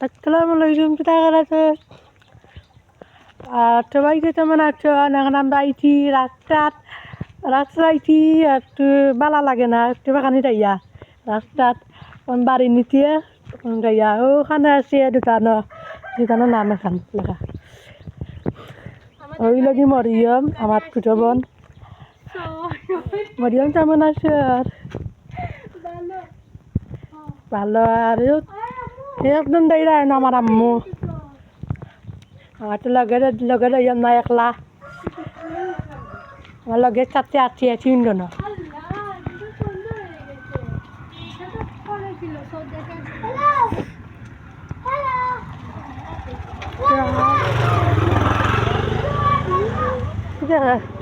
আসসালামু আলাইকুম কোথা আছে আর সবাইকে কেমন আছো এখন আমরা আইছি রাস্তাত রাস্তা আইছি একটু ভালো লাগে না একটু বাগানি যাইয়া রাস্তাত কোন বাড়ি নিতে যাইয়া ওখানে আছে দোকানো দোকানের নাম এখান লেখা ওই লাগি মরিয়ম আমার ছোটো বোন মরিয়ম কেমন আছে আর ভালো আর একদম দাইরা না আমার আম্মু আমার তো লগে লগে যাইম না একলা আমার লগে চারটে আছি আছি না ঠিক আছে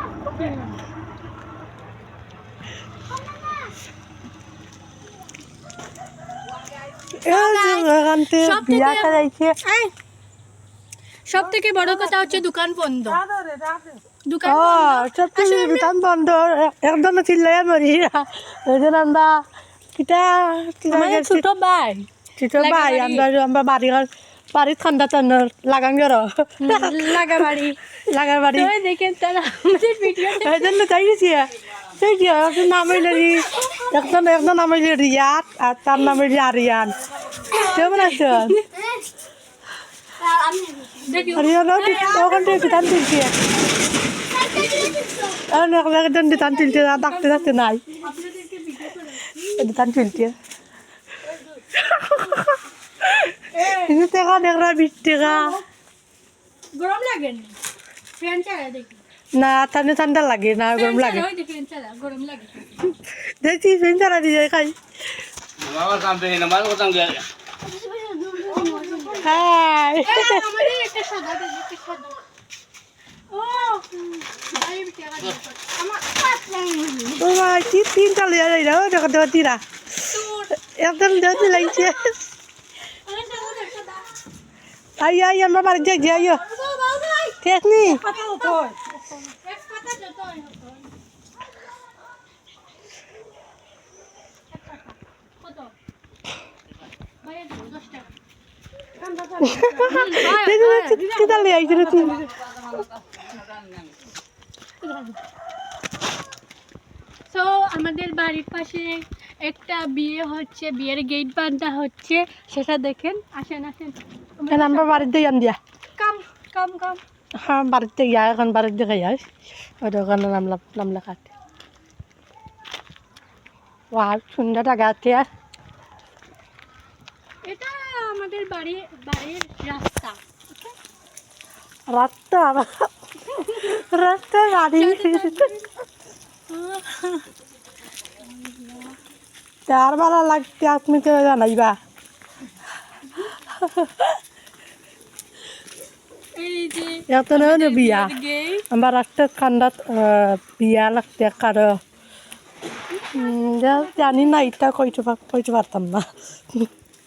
এখান থেকে সব থেকে- বড় কথা হচ্ছে দোকান বন্ধ। দোকান দোকান বন্ধ একদম চিল্লাই মরি আমরা কিটা ছোট ভাই। ছোট লাগা ভাই আমরা আমরা বাড়ি ঘর বাড়ি ঠান্ডা টান্ডা লাগান লাগা বাড়ি লাগার বাড়ি দেখেন তারা আমাদের ভিডিও এই জন্য তাই গেছি। সেই নাম হইলে রি। একজন একজন নাম হইলে রিয়াদ আর তার নাম হইলে আরিয়ান। কেমন আছো? দেখি আরিয়ান ওখান থেকে দোকান তুলছি। এখন একজন দোকান তুলছে ডাকতে ডাকতে নাই। তুলছে। কিন্তু টাকা দেখরা বিশ টাকা। গরম লাগে না? ফ্যান চালা দেখি। না ঠান্ডা ঠান্ডা লাগে না গরম লাগে ওই দেখি ফ্যান চালা গরম লাগে দেখছি ফেন চালা দিয়ে খাই Mama sampai nama aku tanggal. Hi আমাদের একটা সাদা দে একটা সাদা ও ভাই বিটিয়া আমার পাঁচ ও ভাই কি তিন চাল দিয়ে যাই না ও দেখো দেখো তিরা একদম দেখতে লাগছে আরে সাদা সাদা আই আই আমরা বাড়ি যাই যাই বাবা ভাই ঠিক নি তুই তো আমাদের বাড়ির পাশে একটা বিয়ে হচ্ছে বিয়ের গেট বাঁধা হচ্ছে। সেটা দেখেন আসেন আসেন। আমরা বাড়িতে যাই দিয়া। কাম কাম কাম হ্যাঁ বাড়িতে যাই এখন বাড়ির যাই যাই ওই দোকানে নাম লা- নাম লেখা ওয়া সুন্দর আছে। এটা আমাদের বাড়ি বাড়ির রাস্তা রাস্তা? রাস্তা গাড়ি তার ভালো লাগছে আপনি তো জানাইবা। এই যে বিয়া? গেট আমার রাস্তার বিয়া লাগতে যা- জানি না এটা কইতে পার- কইতে পারতাম না।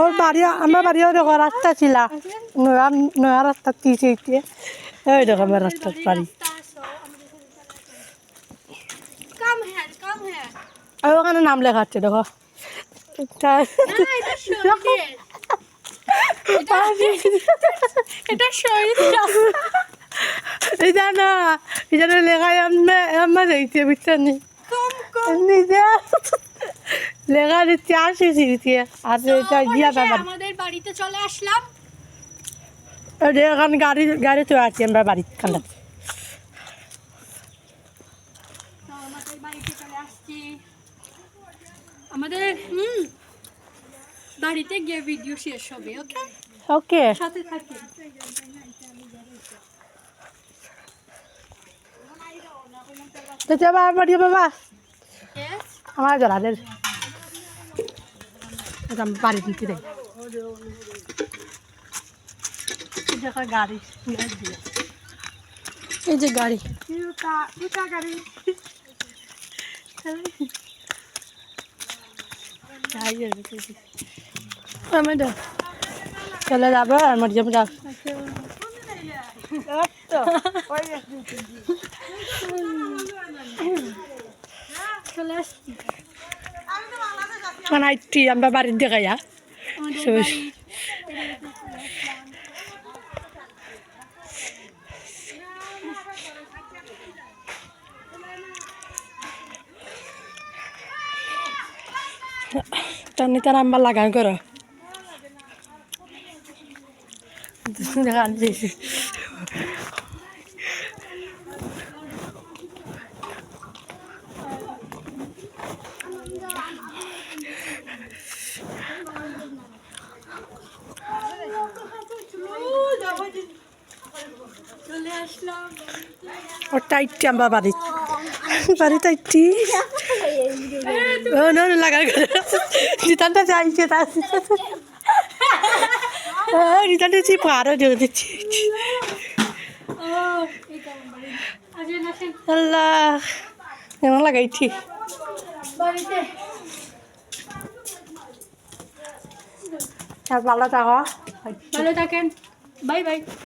ওর বাড়ি আমার বাড়িও দেখো রাস্তা ছিল। নয়া নয়া রাস্তা ওই দেখো আমার রাস্তার বাড়ি। আর ওখানে নাম লেখা আছে দেখো। এটা শহীদের এটা শহীদ। এটা না এটা না লেখা এমনি এমনি দিয়েছে বুঝছেন নিজে লেখা দিচ্ছে আসে দিচ্ছে। আর এটা অবশেষে ব্যাপার আমাদের বাড়িতে চলে আসলাম। এখন গাড়ি গাড়ি তো আছে আমরা বাড়ি খান্ডা আমাদের বাড়িতে চলে আসছি। আমাদের হুম বাড়িতে গিয়ে ভিডিও শেষ হবে ওকে ওকে সাথে থাকি। তো যাবা বাড়ি বাবা। আমার জলাদের বাড়ি দিতে দেয় দেখো গাড়ি গাড়ি এই যে গাড়ি। আমি দাও চলে যাবে আর মরে যাব চলে আসছি। মানে আইটি আমরা বাড়ির দেখাইয়া টানি টান আমরা লাগান করো। দেখান দিয়েছি চলে আসলাম ওটা আইটি আমরা বাড়ি বাড়িতে আইটি ও না করো জিতানটা চাইছে তার জিতানটা চি পারো দিয়ে দিচ্ছি বাড়ি আল্লাহ এমন লাগাইছি ভালো থাকো ভালো থাকেন বাই বাই